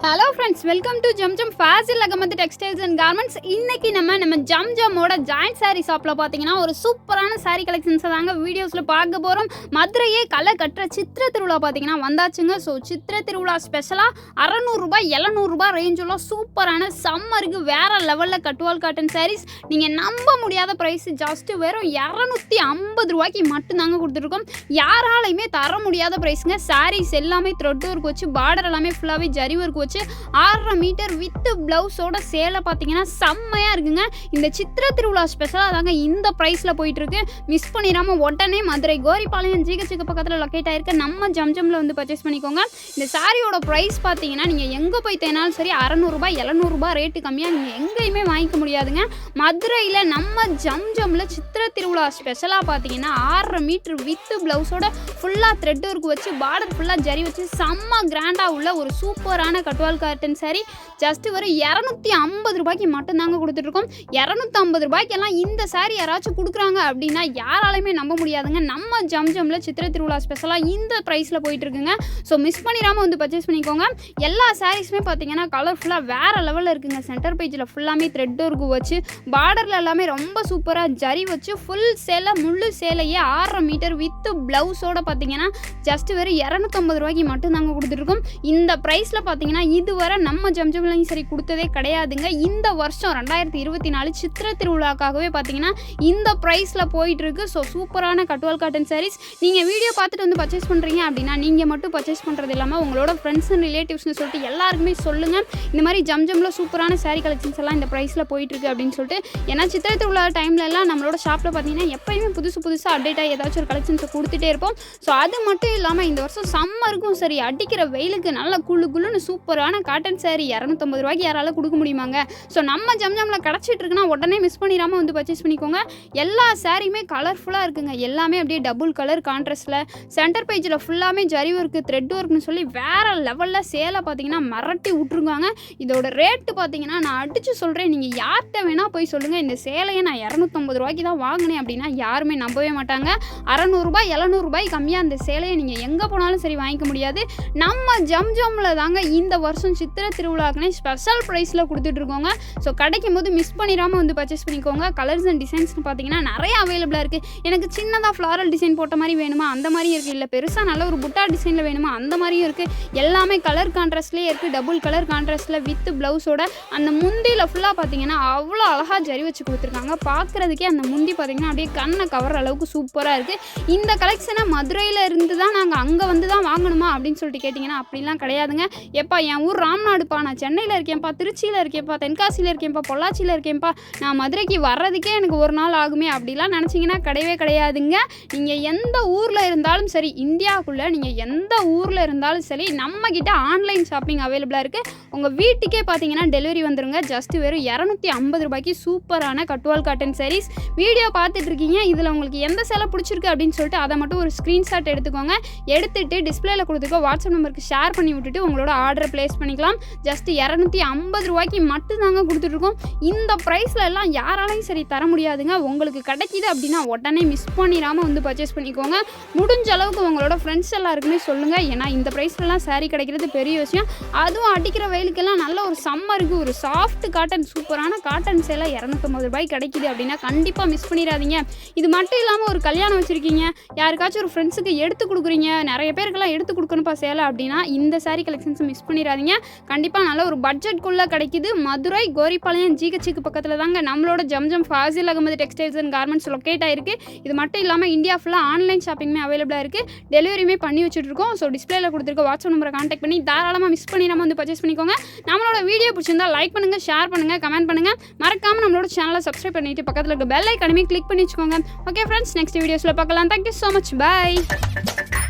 Hello friends welcome to Zam Zam Fazil Ahmed textiles and garments இன்னைக்கு நம்ம நம்ம ஜம் ஜம்மோட joint sari ஷாப்பில் பார்த்தீங்கன்னா ஒரு சூப்பரான saree கலெக்ஷன்ஸை தாங்க வீடியோஸில் பார்க்க போகிறோம் மதுரையே களை கட்டுற சித்திர திருவிழா பார்த்தீங்கன்னா வந்தாச்சுங்க. ஸோ சித்திர திருவிழா ஸ்பெஷலாக அறநூறுபா எழுநூறுபா ரேஞ்சுள்ள சூப்பரான சம்மருக்கு வேறு லெவலில் கட்டுவால் காட்டன் சாரீஸ் நீங்கள் நம்ப முடியாத ப்ரைஸ் ஜஸ்ட்டு வெறும் இரநூத்தி ஐம்பது ரூபாய்க்கு மட்டும்தாங்க கொடுத்துருக்கோம் யாராலையுமே தர முடியாத ப்ரைஸுங்க சாரீஸ் எல்லாமே த்ரெட் ஒர்க் வச்சு பார்டர் எல்லாமே ஃபுல்லாகவே ஜரி ஒர்க் வச்சு ஆறரை மீட்டர் வித்து ப்ளவுஸோட சேலை பார்த்தீங்கன்னா செம்மையாக இருக்குங்க. இந்த சித்திர திருவிழா ஸ்பெஷலாக தாங்க இந்த ப்ரைஸில் போயிட்டுருக்கு. மிஸ் பண்ணிடாம உடனே மதுரை கோரிப்பாளையம் ஜிகச்சிக்கு பக்கத்தில் லொக்கேட் ஆகிருக்கு நம்ம ஜம்ஜம்ல வந்து பர்ச்சேஸ் பண்ணிக்கோங்க. இந்த சாரியோட ப்ரைஸ் பார்த்தீங்கன்னா நீங்கள் எங்கே போய் தேனாலும் சரி அறநூறுபா எழுநூறுபா ரேட்டு கம்மியாக நீங்கள் எங்கேயுமே வாங்கிக்க முடியாதுங்க. மதுரையில் நம்ம ஜம்ஜம்ல சித்திர திருவிழா ஸ்பெஷலாக பார்த்தீங்கன்னா ஆறரை மீட்டர் வித்து ப்ளவுஸோட ஃபுல்லாக த்ரெட் ஒர்க் வச்சு பார்டர் ஃபுல்லாக ஜரி வச்சு செம்ம கிராண்டாக உள்ள ஒரு சூப்பரான டுவெல் கார்ட்டன் saree ஜஸ்ட் ஒரு இரநூத்தி ஐம்பது ரூபாய்க்கு மட்டும்தாங்க கொடுத்துட்ருக்கோம். இரநூத்தி ஐம்பது ரூபாய்க்கெல்லாம் இந்த saree யாராச்சும் கொடுக்குறாங்க அப்படின்னா யாராலையுமே நம்ப முடியாதுங்க. நம்ம ஜம் ஜம்ல சித்திர திருவிழா ஸ்பெஷலாக இந்த ப்ரைஸில் போயிட்டுருக்குங்க ஸோ மிஸ் பண்ணிடாமல் வந்து பர்ச்சேஸ் பண்ணிக்கோங்க. எல்லா சாரீஸுமே பார்த்தீங்கன்னா கலர்ஃபுல்லாக வேறு லெவலில் இருக்குங்க. சென்டர் பேஜில் ஃபுல்லாமே த்ரெட் ஒர்க்கு வச்சு பார்டரில் எல்லாமே ரொம்ப சூப்பராக ஜரி வச்சு ஃபுல் சேலை முள்ளு சேலையே ஆறரை மீட்டர் வித்து ப்ளவுஸோட பார்த்தீங்கன்னா ஜஸ்ட் வெறும் இரநூத்தம்பது ரூபாய்க்கு மட்டும்தாங்க கொடுத்துருக்கோம் இந்த ப்ரைஸில் பார்த்தீங்கன்னா இதுவரை நம்ம ஜம்ஜம்லையும் சரி கொடுத்ததே கிடையாதுங்க. இந்த வருஷம் ரெண்டாயிரத்தி இருபத்தி நாலு சித்திர திருவிழாக்காகவே பார்த்தீங்கன்னா இந்த ப்ரைஸில் போயிட்டுருக்கு. ஸோ சூப்பரான கட்டுவால் காட்டன் சாரீஸ் நீங்கள் வீடியோ பார்த்துட்டு வந்து பர்ச்சேஸ் பண்ணுறீங்க அப்படின்னா நீங்கள் மட்டும் பர்ச்சேஸ் பண்ணுறது இல்லாமல் உங்களோட ஃப்ரெண்ட்ஸ் அண்ட் ரிலேட்டிவ்ஸ்னு சொல்லிட்டு எல்லாருக்குமே சொல்லுங்கள் இந்த மாதிரி ஜம்ஜம்ல சூப்பரான சாரீ கலெக்ஷன்ஸ் எல்லாம் இந்த ப்ரைஸில் போயிட்டுருக்கு அப்படின்னு சொல்லிட்டு. ஏன்னா சித்திர திருவிழா டைம்ல எல்லாம் நம்மளோட ஷாப்பில் பார்த்தீங்கன்னா எப்பயுமே புதுசு புதுசாக அப்டேட் ஆகி ஏதாச்சும் ஒரு கலெக்ஷன்ஸை கொடுத்துட்டே இருப்போம். ஸோ அது மட்டும் இல்லாமல் இந்த வருஷம் சம்மருக்கும் சரி அடிக்கிற வெயிலுக்கு நல்ல குளு குளுன்னு சூப்பரான காட்டன் சாரி இரநூத்தம்பது ரூபாய்க்கு யாரால கொடுக்க முடியுமாங்க? ஸோ நம்ம ஜம்ஜாமில் கிடச்சிட்டு இருக்குன்னா உடனே மிஸ் பண்ணிடாமல் வந்து பர்ச்சேஸ் பண்ணிக்கோங்க. எல்லா சாரியுமே கலர்ஃபுல்லாக இருக்குங்க. எல்லாமே அப்படியே டபுள் கலர் கான்ட்ராஸ்டில் சென்டர் பேஜில் ஃபுல்லாமே ஜரி ஒர்க்கு த்ரெட் ஒர்க்னு சொல்லி வேறு லெவலில் சேலை பார்த்தீங்கன்னா மிரட்டி விட்ருக்காங்க இதோட ரேட்டு பார்த்தீங்கன்னா நான் அடித்து சொல்கிறேன் நீங்கள் யார்கிட்ட வேணால் போய் சொல்லுங்கள் இந்த சேலையை நான் இரநூத்தம்பது ரூபாய்க்கு தான் வாங்கினேன் அப்படின்னா யாருமே நம்பவே மாட்டாங்க. அறநூறுபா எழுநூறுபாய் கம்மியாக அந்த சேலையை நீங்கள் எங்கே போனாலும் சரி வாங்கிக்க முடியாது. நம்ம ஜம் தாங்க இந்த வருஷம் சித்திரை திருவிழாக்குனே ஸ்பெஷல் ப்ரைஸில் கொடுத்துட்ருக்கோங்க. ஸோ கிடைக்கும் போது மிஸ் பண்ணிடாமல் வந்து பர்ச்சேஸ் பண்ணிக்கோங்க. கலர்ஸ் அண்ட் டிசைன்ஸ்னு பார்த்தீங்கன்னா நிறைய அவைலபிளாக இருக்குது எனக்கு சின்னதாக ஃப்ளாரல் டிசைன் போட்ட மாதிரி வேணுமா? அந்த மாதிரியும் இருக்குது இல்லை பெருசாக நல்ல ஒரு புட்டா டிசைனில் வேணுமா? அந்த மாதிரியும் இருக்குது எல்லாமே கலர் கான்ட்ராஸ்ட்லேயே இருக்குது டபுள் கலர் கான்ட்ராஸ்ட்டில் வித் ப்ளவுஸோட அந்த முந்தியில் ஃபுல்லாக பார்த்தீங்கன்னா அவ்வளோ அழகாக ஜரி வச்சு கொடுத்துருக்காங்க. பார்க்குறதுக்கே அந்த முந்தி பார்த்தீங்கன்னா அப்படியே கண்ணை கவர அளவுக்கு சூப்பராக இருக்குது இந்த கலெக்ஷனை மதுரையில் இருந்து தான் நாங்கள் அங்கே வந்து தான் வாங்கணுமா? அப்படின்னு சொல்லிட்டு கேட்டிங்கன்னா அப்படிலாம் கிடையாதுங்க. எப்பா என் ஊர் ராம்நாடுப்பா. நான் சென்னையில் இருக்கேன்ப்பா திருச்சியில் இருக்கேன்ப்பா தென்காசியில் இருக்கேன்ப்பா பொள்ளாச்சியில் இருக்கேன்ப்பா. நான் மதுரைக்கு வர்றதுக்கே எனக்கு ஒரு நாள் ஆகுமே அப்படிலாம் நினச்சிங்கன்னா கிடையவே கிடையாதுங்க. நீங்கள் எந்த ஊரில் இருந்தாலும் சரி இந்தியாவுக்குள்ளே நீங்கள் எந்த ஊரில் இருந்தாலும் சரி நம்மக்கிட்ட ஆன்லைன் ஷாப்பிங் அவைலபிளாக இருக்குது உங்கள் வீட்டுக்கே பார்த்தீங்கன்னா டெலிவரி வந்துருங்க. ஜஸ்ட் வெறும் இரநூத்தி ஐம்பது ரூபாய்க்கு சூப்பரான கட்டுவால் காட்டன் சாரீஸ் வீடியோ பார்த்துட்டு இருக்கீங்க இதில் உங்களுக்கு எந்த சேலை பிடிச்சிருக்கு அப்படின்னு சொல்லிட்டு அதை மட்டும் ஒரு ஸ்க்ரீன்ஷாட் எடுத்துக்கோங்க. எடுத்துகிட்டு டிஸ்பிளேல கொடுத்துக்கோ. வாட்ஸ்அப் நம்பருக்கு ஷேர் பண்ணி விட்டுட்டு உங்களோட ஆர்டர் ப்ளேஸ் பண்ணிக்கலாம். ஜஸ்ட் இரநூத்தி ஐம்பது ரூபாய்க்கு மட்டும்தாங்க கொடுத்துட்ருக்கோம். இந்த ப்ரைஸில் எல்லாம் யாராலையும் சரி தர முடியாதுங்க. உங்களுக்கு கிடைக்கிது அப்படின்னா உடனே மிஸ் பண்ணிடாமல் வந்து பர்ச்சேஸ் பண்ணிக்கோங்க. முடிஞ்ச அளவுக்கு உங்களோட ஃப்ரெண்ட்ஸ் எல்லாருக்குமே சொல்லுங்கள் ஏன்னா இந்த ப்ரைஸ்லலாம் சேரீ கிடைக்கிறது பெரிய விஷயம். அதுவும் அடிக்கிற வெயிலுக்கெல்லாம் நல்ல ஒரு சம்மருக்கு ஒரு சாஃப்ட் காட்டன் சூப்பரான காட்டன் சேலை இரநூத்தம்பது ரூபாய் கிடைக்கிது அப்படின்னா கண்டிப்பாக மிஸ் பண்ணிடாதீங்க. இது மட்டும் இல்லாமல் ஒரு கல்யாணம் வச்சுருக்கீங்க. யாருக்காச்சும் ஒரு ஃப்ரெண்ட்ஸுக்கு எடுத்து கொடுக்குறீங்க. நிறைய பேருக்கெல்லாம் எடுத்து கொடுக்கணும்ப்பா சேலை அப்படின்னா இந்த சாரீ கலெக்ஷன்ஸை மிஸ் பண்ணிடாதீங்க கண்டிப்பாக நல்ல ஒரு பட்ஜெட்குள்ளே கிடைக்குது. மதுரை கோரிப்பாளையம் ஜிஹெச்சுக்கு பக்கத்தில் தாங்க நம்மளோட Zamzam Fazil Ahmed textiles and garments locate ஆயிருக்கு. இது மட்டும் இல்லாமல் இந்தியா ஃபுல்லாக ஆன்லைன் ஷாப்பிங்குமே அவைலபிளாக இருக்குது டெலிவரியுமே பண்ணி வச்சுட்ருக்கோம் ஸோ டிஸ்பிளேல கொடுத்துருக்க வாட்ஸ்அப் நம்பரை கான்டாக்ட் பண்ணி தாராளமாக மிஸ் பண்ணி நம்ம வந்து பர்ச்சேஸ் பண்ணிக்கோங்க. நம்மளோட வீடியோ பிடிச்சிருந்தா லைக் பண்ணுங்கள் ஷேர் பண்ணுங்கள் கமெண்ட் பண்ணுங்கள் மறக்காமல் நம்மளோட சேனலை சப்ஸ்கிரைப் பண்ணிட்டு பக்கத்தில் இருக்க பெல் ஐக்கனுமே கிளிக் பண்ணி வச்சுக்கோங்க. ஓகே ஃப்ரெண்ட்ஸ் நெக்ஸ்ட் வீடியோஸில் பார்க்கலாம். Thank you so much by